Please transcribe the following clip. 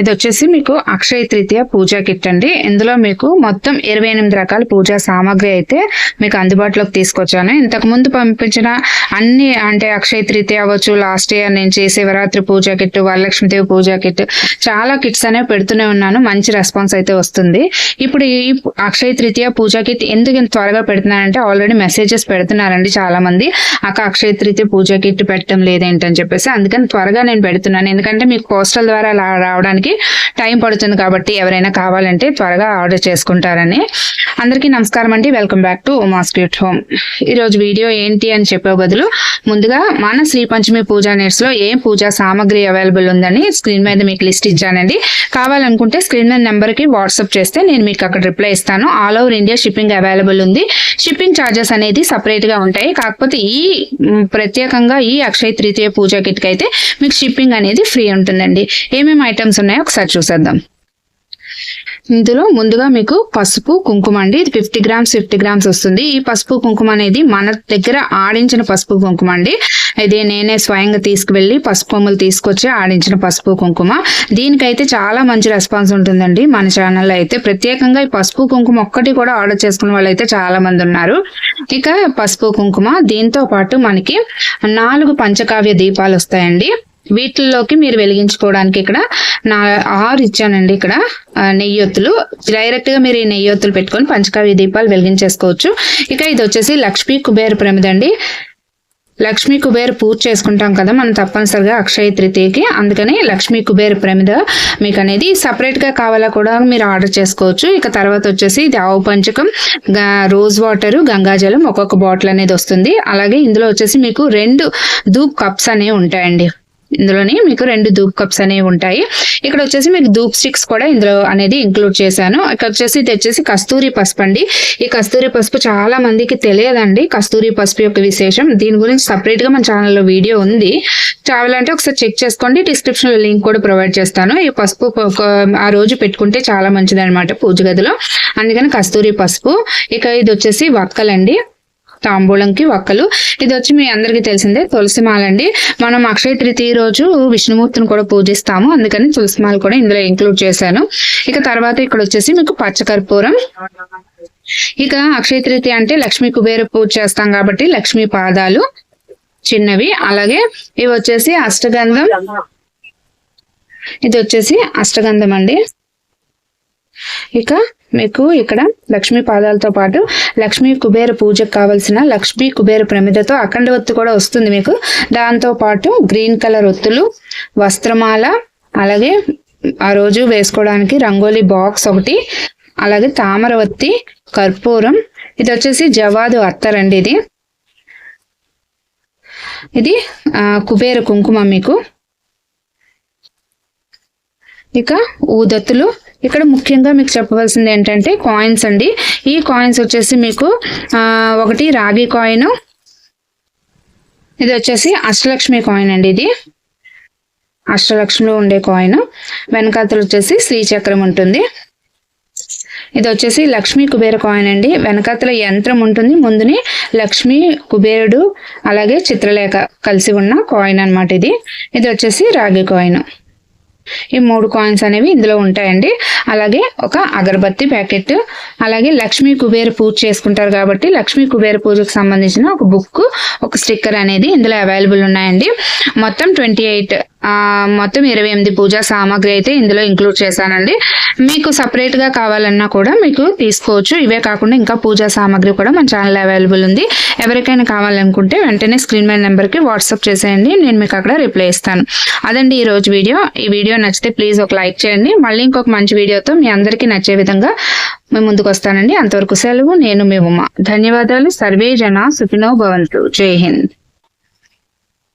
ఇది వచ్చేసి మీకు అక్షయ తృతీయ పూజా కిట్ అండి. ఇందులో మీకు మొత్తం ఇరవై ఎనిమిది రకాల పూజా సామాగ్రి అయితే మీకు అందుబాటులోకి తీసుకొచ్చాను. ఇంతకు ముందు పంపించిన అన్ని అంటే అక్షయ తృతీయ అవ్వచ్చు లాస్ట్ ఇయర్ నుంచి శివరాత్రి పూజా కిట్ వరలక్ష్మీదేవి పూజా కిట్ చాలా కిట్స్ అనేవి పెడుతూనే ఉన్నాను. మంచి రెస్పాన్స్ అయితే వస్తుంది. ఇప్పుడు ఈ అక్షయ తృతీయ పూజా కిట్ ఎందుకు ఇంత త్వరగా పెడుతున్నానంటే ఆల్రెడీ మెసేజెస్ పెడుతున్నారండి చాలా మంది అక్క అక్షయ తృతీయ పూజా కిట్ పెట్టడం లేదేంటని చెప్పేసి అందుకని త్వరగా నేను పెడుతున్నాను. ఎందుకంటే మీకు పోస్టల్ ద్వారా రావడానికి రావడానికి టైం పడుతుంది కాబట్టి ఎవరైనా కావాలంటే త్వరగా ఆర్డర్ చేసుకుంటారని. అందరికీ నమస్కారం అండి. Welcome back to Uma's cute home. ఈరోజు వీడియో ఏంటి అని చెప్పే బదులు ముందుగా మన శ్రీ పంచమి పూజా నేర్స్లో ఏం పూజా సామాగ్రి అవైలబుల్ ఉందని స్క్రీన్ మీద మీకు లిస్ట్ ఇచ్చానండి. కావాలనుకుంటే స్క్రీన్ మీద నెంబర్కి వాట్సాప్ చేస్తే నేను మీకు అక్కడ రిప్లై ఇస్తాను. All over India shipping available ఉంది. షిప్పింగ్ ఛార్జెస్ అనేది సపరేట్గా ఉంటాయి. కాకపోతే ఈ ప్రత్యేకంగా ఈ అక్షయ తృతీయ పూజా కిట్ అయితే మీకు షిప్పింగ్ అనేది ఫ్రీ ఉంటుందండి. ఏమేమి ఐటమ్స్ ఉన్నాయో ఒకసారి చూసేద్దాం. ఇందులో ముందుగా మీకు పసుపు కుంకుమ అండి. ఇది ఫిఫ్టీ గ్రామ్స్ ఫిఫ్టీ గ్రామ్స్ వస్తుంది. ఈ పసుపు కుంకుమ అనేది మన దగ్గర ఆడించిన పసుపు కుంకుమ అండి. ఇది నేనే స్వయంగా తీసుకువెళ్ళి పసుపు కొమ్ములు తీసుకొచ్చి ఆడించిన పసుపు కుంకుమ. దీనికైతే చాలా మంచి రెస్పాన్స్ ఉంటుందండి మన ఛానల్లో అయితే. ప్రత్యేకంగా ఈ పసుపు కుంకుమ ఒక్కటి కూడా ఆర్డర్ చేసుకున్న వాళ్ళు అయితే చాలా మంది ఉన్నారు. ఇక పసుపు కుంకుమ దీంతో పాటు మనకి నాలుగు పంచకావ్య దీపాలు వస్తాయండి. వీటిల్లోకి మీరు వెలిగించుకోవడానికి ఇక్కడ నా ఆరు ఇచ్చానండి ఇక్కడ నెయ్యి నెయ్యొత్తులు. డైరెక్ట్గా మీరు ఈ నెయ్యొత్తులు పెట్టుకొని పంచకావ్య దీపాలు వెలిగించేసుకోవచ్చు. ఇక ఇది వచ్చేసి లక్ష్మీ కుబేర ప్రమిద అండి. లక్ష్మీ కుబేర పూజ చేసుకుంటాం కదా మనం తప్పనిసరిగా అక్షయ తృతీయకి. అందుకని లక్ష్మీ కుబేర ప్రమిద మీకు అనేది సపరేట్గా కావాలా కూడా మీరు ఆర్డర్ చేసుకోవచ్చు. ఇక తర్వాత వచ్చేసి ఇది ఆవు పంచకం రోజ్ వాటర్ గంగాజలం ఒక్కొక్క బాటిల్ అనేది వస్తుంది. అలాగే ఇందులో వచ్చేసి మీకు రెండు ధూప్ కప్స్ అనేవి ఉంటాయండి. ఇందులోని మీకు రెండు ధూప్ కప్స్ అనేవి ఉంటాయి. ఇక్కడ వచ్చేసి మీకు ధూప్ స్టిక్స్ కూడా ఇందులో అనేది ఇంక్లూడ్ చేశాను. ఇక్కడ వచ్చేసి ఇది వచ్చేసి కస్తూరి పసుపు అండి. ఈ కస్తూరి పసుపు చాలా మందికి తెలియదండి. కస్తూరి పసుపు యొక్క విశేషం. దీని గురించి సపరేట్గా మన ఛానల్లో వీడియో ఉంది. కావాలంటే ఒకసారి చెక్ చేసుకోండి. డిస్క్రిప్షన్లో లింక్ కూడా ప్రొవైడ్ చేస్తాను. ఈ పసుపు ఆ రోజు పెట్టుకుంటే చాలా మంచిది అనమాట పూజ గదిలో. అందుకని కస్తూరి పసుపు. ఇక ఇది వచ్చేసి వక్కలండి. తాంబూలంకి ఒక్కలు ఇది వచ్చి మీ అందరికీ తెలిసిందే తులసి మాల అండి మనం అక్షయ తృతీయ రోజు విష్ణుమూర్తిని కూడా పూజిస్తాము. అందుకని తులసి మాల కూడా ఇందులో ఇంక్లూడ్ చేశాను. ఇక తర్వాత ఇక్కడ వచ్చేసి మీకు పచ్చకర్పూరం. ఇక అక్షయ తృతీయ అంటే లక్ష్మీ కుబేర పూజ చేస్తాం కాబట్టి లక్ష్మీ పాదాలు చిన్నవి. అలాగే ఇవి వచ్చేసి అష్టగంధం. ఇది వచ్చేసి అష్టగంధం అండి. ఇక మీకు ఇక్కడ లక్ష్మీ పాదాలతో పాటు లక్ష్మీ కుబేర పూజకు కావలసిన లక్ష్మీ కుబేర ప్రమిదతో అఖండ ఒత్తు కూడా వస్తుంది మీకు. దాంతో పాటు గ్రీన్ కలర్ ఒత్తులు వస్త్రమాల అలాగే ఆ రోజు వేసుకోవడానికి రంగోలీ బాక్స్ ఒకటి అలాగే తామర ఒత్తి కర్పూరం. ఇది వచ్చేసి జవాదు అత్తరండి ఇది. ఇది కుబేర కుంకుమ మీకు. ఇక ఊదత్తులు. ఇక్కడ ముఖ్యంగా మీకు చెప్పవలసింది ఏంటంటే కాయిన్స్ అండి. ఈ కాయిన్స్ వచ్చేసి మీకు ఒకటి రాగి కాయిన్ ఇది వచ్చేసి అష్టలక్ష్మి కాయిన్ అండి ఇది. అష్టలక్ష్మిలో ఉండే కాయిన్ వెనకాతలు వచ్చేసి శ్రీచక్రం ఉంటుంది. ఇది వచ్చేసి లక్ష్మీ కుబేర కాయిన్ అండి. వెనకాతల యంత్రం ఉంటుంది. ముందుని లక్ష్మీ కుబేరుడు అలాగే చిత్రలేఖ కలిసి ఉన్న కాయిన్ అనమాట ఇది. ఇది వచ్చేసి రాగి కాయిన్ ఈ మూడు కాయిన్స్ అనేవి ఇందులో ఉంటాయండి. అలాగే ఒక అగరబత్తి ప్యాకెట్ అలాగే లక్ష్మీ కుబేర పూజ చేసుకుంటారు కాబట్టి లక్ష్మీ కుబేర పూజకు సంబంధించిన ఒక బుక్ ఒక స్టిక్కర్ అనేది ఇందులో అవైలబుల్ ఉన్నాయండి. మొత్తం ట్వంటీ ఎయిట్ మొత్తం ఇరవై ఎనిమిది పూజా సామాగ్రి అయితే ఇందులో ఇంక్లూడ్ చేశానండి. మీకు సపరేట్గా కావాలన్నా కూడా మీకు తీసుకోవచ్చు. ఇవే కాకుండా ఇంకా పూజా సామాగ్రి కూడా మన ఛానల్ అవైలబుల్ ఉంది. ఎవరికైనా కావాలనుకుంటే వెంటనే స్క్రీన్ మీద నెంబర్కి వాట్సాప్ చేసేయండి. నేను మీకు అక్కడ రిప్లై ఇస్తాను. అదండి ఈ రోజు వీడియో. ఈ వీడియో నచ్చితే ప్లీజ్ ఒక లైక్ చేయండి. మళ్ళీ ఇంకొక మంచి వీడియోతో మీ అందరికీ నచ్చే విధంగా మేము ముందుకు వస్తానండి. అంతవరకు సెలవు. నేను మీ ఉమా. ధన్యవాదాలు. సర్వే జన సుఖినో భవంతు. జై హింద్.